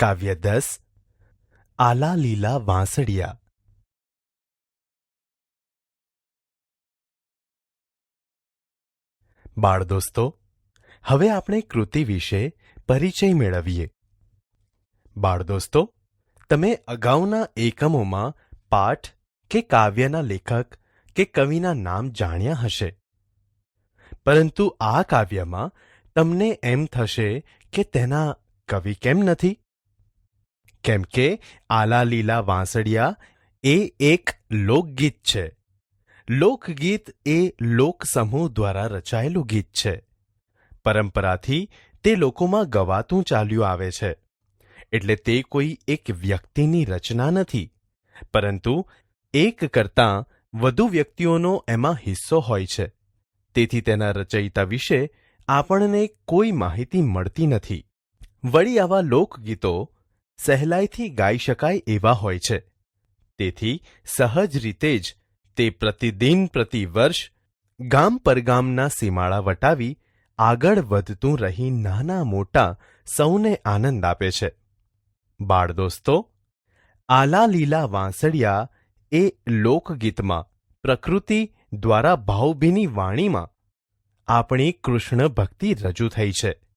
કાવ્ય દસ આલા લીલા વાંસળિયા બાળ દોસ્તો હવે આપણે કૃતિ વિશે પરિચય મેળવીએ બાળ દોસ્તો તમે અગાઉના એકમોમાં પાઠ કે કાવ્યના લેખક કે કવિના નામ જાણ્યા હશે પરંતુ આ કાવ્યમાં તમને એમ થશે કે તેના કવિ કેમ નથી કેમ કે આલા લીલા વાંસળિયા એ એક લોકગીત છે. લોકગીત એ લોકસમૂહ દ્વારા રચાયેલું ગીત છે. પરંપરાથી તે લોકોમાં ગવાતું ચાલ્યું આવે છે. એટલે તે કોઈ એક વ્યક્તિની રચના નથી. પરંતુ એક કરતાં વધુ વ્યક્તિઓનો એમાં હિસ્સો હોય છે. તેથી તેના રચયિતા વિશે આપણને કોઈ માહિતી મળતી નથી. વળી આવા લોકગીતો સહેલાઈથી ગાઈ શકાય એવા હોય છે. તેથી સહજ રીતે જ તે પ્રતિદિન પ્રતિવર્ષ ગામ પરગામના સીમાડા વટાવી આગળ વધતું રહી નાના મોટા સૌને આનંદ આપે છે. બાળ દોસ્તો આલા લીલા વાંસળિયા એ લોકગીતમાં, પ્રકૃતિ દ્વારા ભાવભીની વાણીમાં આપણી કૃષ્ણ ભક્તિ રજૂ થઈ છે.